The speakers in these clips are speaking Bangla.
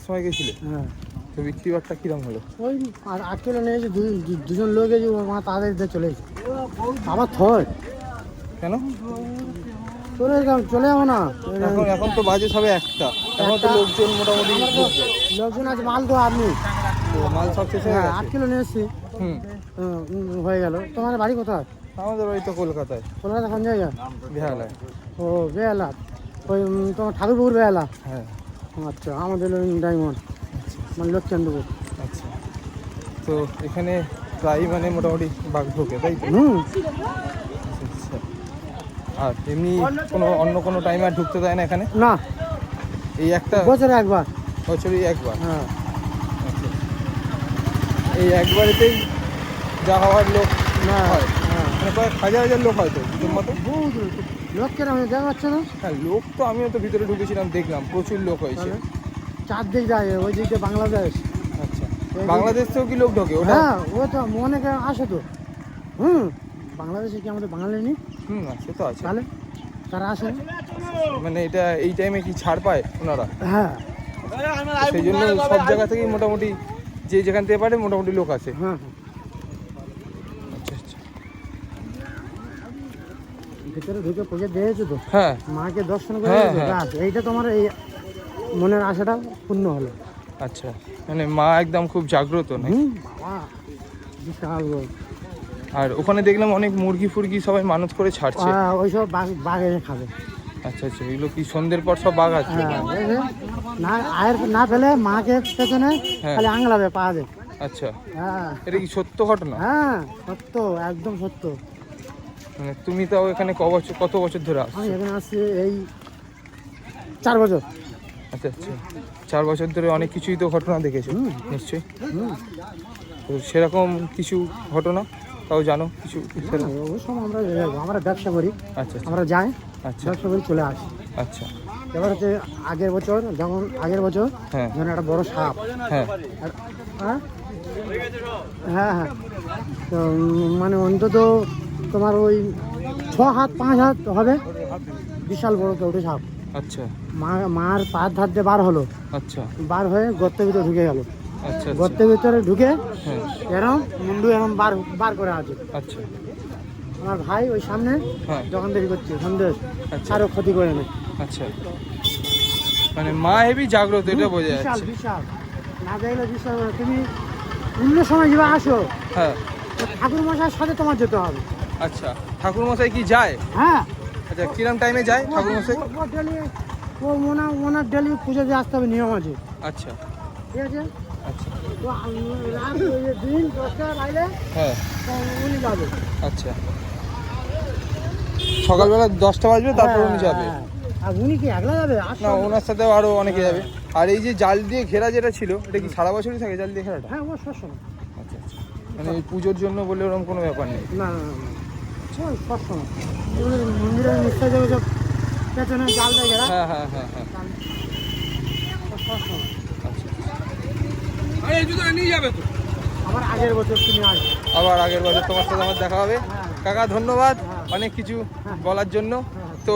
আটটার সময় গেছিলে? হ্যাঁ। তো বিক্রি বাট্টা কিরম হলো? ওই আর আট কিলো নিয়ে এসে দুজন লোক ও মা তাদের দিয়ে চলে এসে আবার থয় কেন? চলে যাও চলে যাব না। এখন এখন তো বাজে সবে একটা। এখন তো লোকজন মোটামুটি। লোকজন আছে মাল তো আপনি। মাল সব শেষ হয়ে হ্যাঁ আট কিলো নিয়ে এসছি। হুম। হুম, হয়ে গেল। তোমার বাড়ি কোথায়? আমাদের বাড়ি তো কলকাতায়। কলকাতা কোন জায়গা বেহালায়। ও বেহালা। ওই তোমার ঠাকুরপুর বেহালা। হ্যাঁ। আচ্ছা আমাদের ডায়মন্ড মানে লক্ষ্মীন্দপুর আচ্ছা। তো এখানে প্রায় মানে মোটামুটি বাঘ ঢোকে তাই তো? হুম। আচ্ছা। আর এমনি কোনো অন্য কোনো টাইমে আর ঢুকতে দেয় না এখানে? না। এই একটা? বছরে একবার। বছরই একবার? হ্যাঁ। আচ্ছা। এই একবারেতেই যা হওয়ার লোক না হয়? মানে কয়েক হাজার হাজার লোক হয়তো মতো? লোক কেন হয়ে দেখা যাচ্ছে না? হ্যাঁ লোক তো আমিও তো ভিতরে ঢুকেছিলাম দেখলাম প্রচুর লোক হয়েছে। চারদিক যায় ওই দিকে বাংলাদেশ। আচ্ছা বাংলাদেশ থেকেও কি লোক ঢোকে ওটা? হ্যাঁ ও তো অনেকে আসে তো। হুম বাংলাদেশে কি আমাদের বাঙালি নেই? হুম সে তো আছে। তাহলে তারা আসে মানে এটা এই টাইমে কি ছাড় পায় ওনারা? হ্যাঁ। সেই জন্য সব জায়গা থেকেই মোটামুটি যে যেখান থেকে পারে মোটামুটি লোক আছে হ্যাঁ হ্যাঁ আচ্ছা আচ্ছা ভিতরে ঢুকে পুজো দিয়েছ তো? হ্যাঁ। মাকে দর্শন করে হ্যাঁ? হ্যাঁ। এইটা তোমার এই মনের আশাটা পূর্ণ হলো। আচ্ছা। মানে মা একদম খুব জাগ্রত নাকি? বিশাল আর ওখানে দেখলাম অনেক মুরগি ফুরগি সবাই মানত করে ছাড়ছে। ওইসব বাঘ বাঘ এসে খাবে। আচ্ছা আচ্ছা। এগুলো কি সন্ধ্যের পর সব বাঘ আছে না আয়ের না পেলে মাকে পেছনে। খালি আংলাবে পা দে আচ্ছা। হ্যাঁ। এটা কি সত্য ঘটনা? হ্যাঁ সত্য একদম সত্য। মানে তুমি তাও এখানে ক বছর কত বছর ধরে আসছো? আমি এখানে আসছি এই চার বছর। আচ্ছা আচ্ছা। চার বছর ধরে অনেক কিছুই তো ঘটনা দেখেছ। নিশ্চয়ই? তো সেরকম কিছু ঘটনা? তাও জানো কিছু? সেরকম? আমরা আমরা ব্যবসা করি। আচ্ছা আচ্ছা। আমরা যাই আচ্ছা। ব্যবসা করে চলে আসি। আচ্ছা। এবার হচ্ছে আগের বছর যেমন আগের বছর হ্যাঁ। একটা বড় সাপ। হ্যাঁ। হ্যাঁ? হ্যাঁ হ্যাঁ। তো মানে অন্তত তোমার ওই ছ হাত পাঁচ হাত হবে। বিশাল বড় কেউটে সাপ। আচ্ছা। মা মার পায়ের ধার দিয়ে বার হলো আচ্ছা। বার হয়ে গর্তের ভিতরে ঢুকে গেল। আচ্ছা আচ্ছা। গর্তের ভিতরে ঢুকে হ্যাঁ। এরম মুন্ডু এরম বার বার করে আছে। আচ্ছা। আমার ভাই ওই সামনে হ্যাঁ। দোকানদারি করছে সন্দেশ আচ্ছা। কারও ক্ষতি করে নেই। আচ্ছা। মানে মা হেবি জাগ্রত এটা বোঝা যাচ্ছে। বিশাল। না দেখলে বিশাল তুমি অন্য সময় যাবে আসো। হ্যাঁ। ঠাকুর মশাইয়ের সাথে তোমার যেতে হবে। আচ্ছা ঠাকুর মশাই কি যায়? হ্যাঁ। আচ্ছা কিরম টাইমে যায় ঠাকুর মশাই ও- ও ডেলি ও ওনার ওনার ডেলি পুজো দিয়ে আসতে হবে নিয়ম আছে। আচ্ছা। ঠিক আছে? আচ্ছা। তো রাত দিন দশটা বাইরে হ্যাঁ। উনি যাবে। আচ্ছা। সকালবেলা দশটা বাজবে তারপর উনি যাবে। হ্যাঁ, আর উনি কি একলা যাবে? না ওনার সাথেও আরও অনেকে যাবে। আর এই যে জাল দিয়ে ঘেরা যেটা ছিল এটা কি সারা বছরই থাকে জাল দিয়ে ঘেরাটা? হ্যাঁ ও সবসময়। আচ্ছা আচ্ছা। মানে পুজোর জন্য বলে ওরকম কোনো ব্যাপার নেই? না না না, না ওই সবসময় মন্দিরের নিশ্চয় যাবে সব পেছনে জাল দেয় গেলা হ্যাঁ হ্যাঁ হ্যাঁ হ্যাঁ। সবসময়। আচ্ছা আবার আগের বছর তুমি আসবে। আবার আগের বছর তোমার সাথে আমার দেখা হবে। হ্যাঁ। কাকা ধন্যবাদ হ্যাঁ। অনেক কিছু হ্যাঁ। বলার জন্য। হ্যাঁ। তো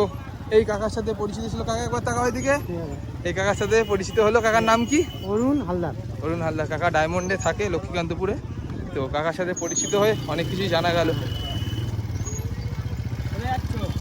এই কাকার সাথে পরিচিত ছিল। কাকা একবার টাকা ওইদিকে এই কাকার সাথে পরিচিত হলো। কাকার নাম কি? অরুণ হালদার। অরুণ হালদার। কাকা ডায়মন্ডে থাকে লক্ষ্মীকান্তপুরে। তো কাকার সাথে পরিচিত হয়ে অনেক কিছুই জানা গেল।